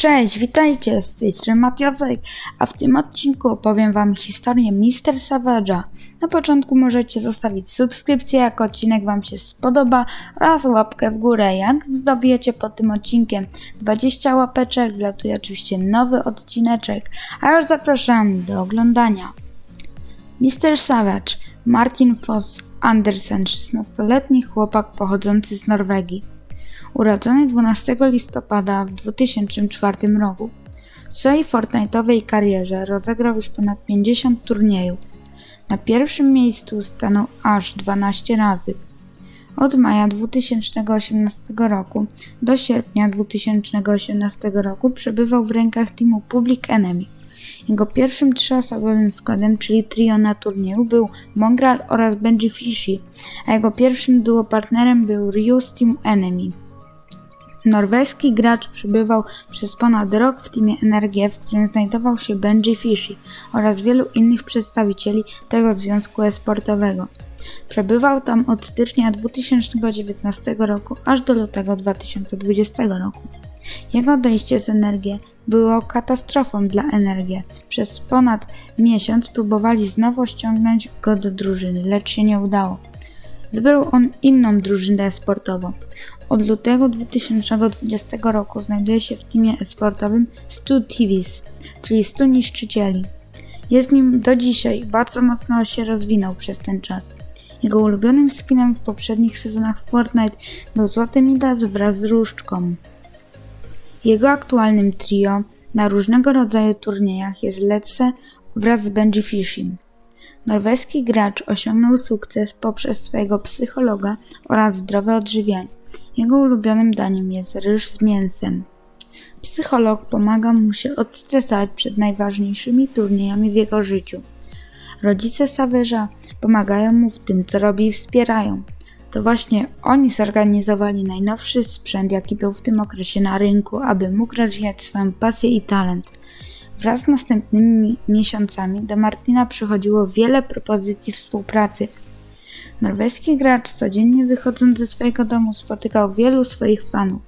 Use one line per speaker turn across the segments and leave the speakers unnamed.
Cześć, witajcie, z tej strony Matiasek, a w tym odcinku opowiem wam historię Mr. Savage'a. Na początku możecie zostawić subskrypcję, jak odcinek wam się spodoba oraz łapkę w górę. Jak zdobijecie pod tym odcinkiem 20 łapeczek, wlatuje oczywiście nowy odcineczek, a już zapraszam do oglądania. Mr. Savage, Martin Foss Andersen, 16-letni chłopak pochodzący z Norwegii. Urodzony 12 listopada w 2004 roku. W swojej Fortnite'owej karierze rozegrał już ponad 50 turniejów. Na pierwszym miejscu stanął aż 12 razy. Od maja 2018 roku do sierpnia 2018 roku przebywał w rękach teamu Public Enemy. Jego pierwszym trzyosobowym składem, czyli trio na turnieju, był Mongral oraz Benji Fishy, a jego pierwszym duopartnerem był Ryu z Team Enemy. Norweski gracz przebywał przez ponad rok w teamie NRG, w którym znajdował się Benji Fishy oraz wielu innych przedstawicieli tego związku esportowego. Przebywał tam od stycznia 2019 roku aż do lutego 2020 roku. Jego odejście z NRG było katastrofą dla NRG. Przez ponad miesiąc próbowali znowu ściągnąć go do drużyny, lecz się nie udało. Wybrał on inną drużynę sportową. Od lutego 2020 roku znajduje się w teamie esportowym Stu TVs, czyli 100 niszczycieli. Jest nim do dzisiaj, bardzo mocno się rozwinął przez ten czas. Jego ulubionym skinem w poprzednich sezonach Fortnite był Złoty Midas wraz z Różdżką. Jego aktualnym trio na różnego rodzaju turniejach jest Lecce wraz z Benji Fishim. Norweski gracz osiągnął sukces poprzez swojego psychologa oraz zdrowe odżywianie. Jego ulubionym daniem jest ryż z mięsem. Psycholog pomaga mu się odstresować przed najważniejszymi turniejami w jego życiu. Rodzice Sawyża pomagają mu w tym, co robi i wspierają. To właśnie oni zorganizowali najnowszy sprzęt, jaki był w tym okresie na rynku, aby mógł rozwijać swoją pasję i talent. Wraz z następnymi miesiącami do Martina przychodziło wiele propozycji współpracy. Norweski gracz codziennie wychodząc ze swojego domu spotykał wielu swoich fanów.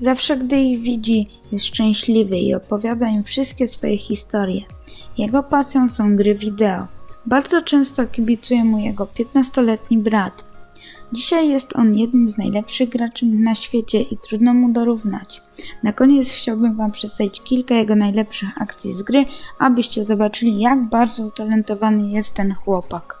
Zawsze gdy ich widzi, jest szczęśliwy i opowiada im wszystkie swoje historie. Jego pasją są gry wideo. Bardzo często kibicuje mu jego 15-letni brat. Dzisiaj jest on jednym z najlepszych graczy na świecie i trudno mu dorównać. Na koniec chciałbym Wam przedstawić kilka jego najlepszych akcji z gry, abyście zobaczyli jak bardzo utalentowany jest ten chłopak.